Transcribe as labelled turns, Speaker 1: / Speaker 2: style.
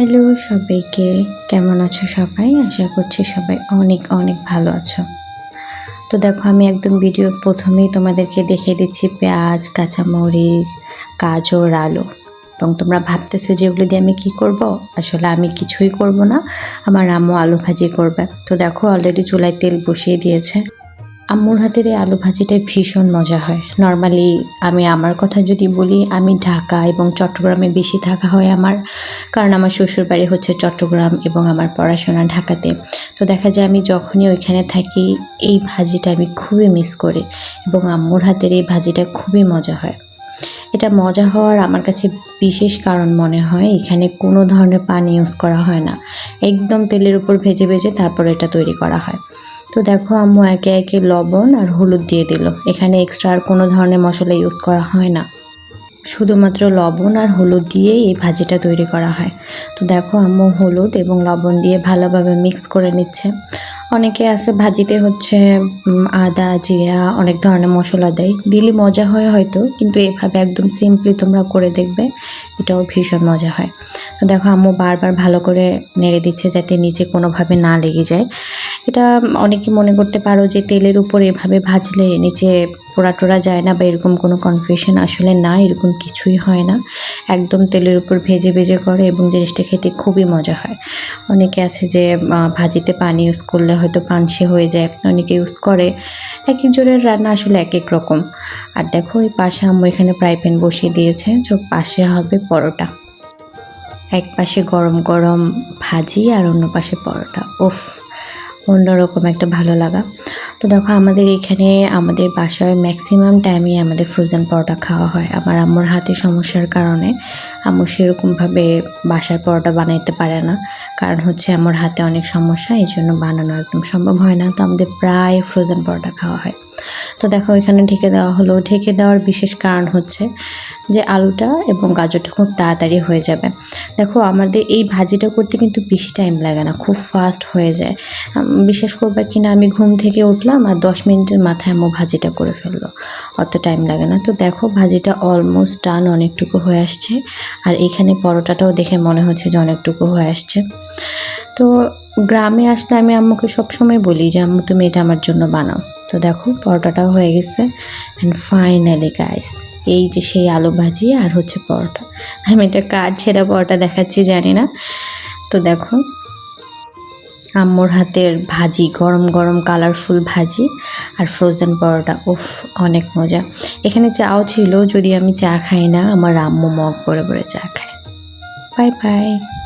Speaker 1: Hello সবাইকে, কেমন আছো সবাই? আশা করছি সবাই অনেক অনেক ভালো আছো। তো দেখো, আমি একদম ভিডিওর প্রথমেই তোমাদেরকে দেখিয়ে দিচ্ছি পেঁয়াজ, কাঁচামরিচ, গাজর, আলু। এবং তোমরা ভাবতেছো যে এগুলো দিয়ে আমি কি করব? আসলে আমি কিছুই করব না। আমার আম্মু আলু ভাজি করবে। তো দেখো অলরেডি চুলায় তেল বসিয়ে দিয়েছে। আম্মুর হাতের এই আলু ভাজিটা ভীষণ মজা হয়। নর্মালি আমি আমার কথা যদি বলি, আমি ঢাকা এবং চট্টগ্রামে বেশি থাকা হয় আমার, কারণ আমার শ্বশুর বাড়ি হচ্ছে চট্টগ্রাম এবং আমার পড়াশোনা ঢাকাতে। তো দেখা যায় আমি যখনই ওইখানে থাকি, এই ভাজিটা আমি খুবই মিস করি এবং আম্মুর হাতের এই ভাজিটা খুবই মজা হয়। এটা মজা হওয়ার আমার কাছে বিশেষ কারণ মনে হয়, এখানে কোনো ধরনের পানি ইউজ করা হয় না। একদম তেলের উপর ভেজে ভেজে তারপর এটা তৈরি করা হয়। তো দেখো আম্মু একে একে লবণ আর হলুদ দিয়ে দিল। এখানে এক্সট্রা আর কোনো ধরনের মশলা ইউজ করা হয় না। শুধুমাত্র লবণ আর হলুদ দিয়েই এই ভাজিটা তৈরি করা হয়। তো দেখো আম্মু হলুদ এবং লবণ দিয়ে ভালোভাবে মিক্স করে নিচ্ছে। অনেকে আছে ভাজিতে হচ্ছে আদা, জিরা, অনেক ধরনের মশলা দেয়। দিলে মজা হয় হয়তো, কিন্তু এভাবে একদম সিম্পলি তোমরা করে দেখবে, এটাও ভীষণ মজা হয়। তো দেখো, আম্মু বারবার ভালো করে নেড়ে দিচ্ছে যাতে নিচে কোনোভাবে না লেগে যায়। এটা অনেকে মনে করতে পারো যে তেলের উপর এভাবে ভাজলে নিচে পোড়া টোড়া যায় না বা এরকম কোনো কনফিউশন আসলে না, এরকম কিছুই হয় না। একদম তেলের উপর ভেজে ভেজে করে এবং জিনিসটা খেতে খুবই মজা হয়। অনেকে আছে যে ভাজিতে পানি ইউজ করলে হয়তো পানসে হয়ে যায়। অনেকে ইউজ করে। এক একজনের রান্না আসলে এক এক রকম। আর দেখো ওই পাশে আম্মু এখানে ফ্রাই প্যান বসিয়ে দিয়েছে। তো পাশে হবে পরোটা। এক পাশে গরম গরম ভাজি আর অন্য পাশে পরোটা। উফ! অন্যরকম একটা ভালো লাগা। তো দেখো আমাদের এখানে আমাদের বাসায় ম্যাক্সিমাম টাইমে আমাদের ফ্রোজেন পরোটা খাওয়া হয়। আমার আম্মুর হাতে সমস্যার কারণে আম্মু সেরকমভাবে বাসার পরোটা বানাইতে পারে না। কারণ হচ্ছে আমার হাতে অনেক সমস্যা এই জন্য বানানো একদম সম্ভব হয় না। তো আমাদের প্রায় ফ্রোজেন পরোটা খাওয়া হয়। তো দেখো, এখানে ঢেকে দেওয়া হলো। ঢেকে দেওয়ার বিশেষ কারণ হচ্ছে যে আলুটা এবং গাজরটা খুব তাড়াতাড়ি হয়ে যাবে। দেখো, আমাদের এই ভাজিটা করতে কিন্তু বেশি টাইম লাগে না, খুব ফাস্ট হয়ে যায়। বিশ্বাস করবে কি না, আমি ঘুম থেকে উঠলাম আর দশ মিনিটের মাথায় আম্মু ভাজিটা করে ফেলল। অত টাইম লাগে না। তো দেখো, ভাজিটা অলমোস্ট ডান অনেকটুকু হয়ে আসছে। আর এখানে পরোটাটাও দেখে মনে হচ্ছে যে অনেকটুকু হয়ে আসছে। তো গ্রামে আসলে আমি আম্মুকে সবসময় বলি যে, আম্মু, তুমি এটা আমার জন্য বানাও। তো দেখো, পরোটাটাও হয়ে গেছে। অ্যান্ড ফাইনালি গাইস এই যে সেই আলু ভাজি আর হচ্ছে পরোটা। আমি এটা কার ছেঁড়া পরোটা দেখাচ্ছি জানি না। তো দেখো, আম্মুর হাতের ভাজি, গরম গরম কালারফুল ভাজি আর ফ্রোজেন পরোটা, উফ, অনেক মজা। এখানে চাও ছিল, যদি আমি চা খাই না, আমার আম্মু মগ ভরে ভরে চা খায়। Bye bye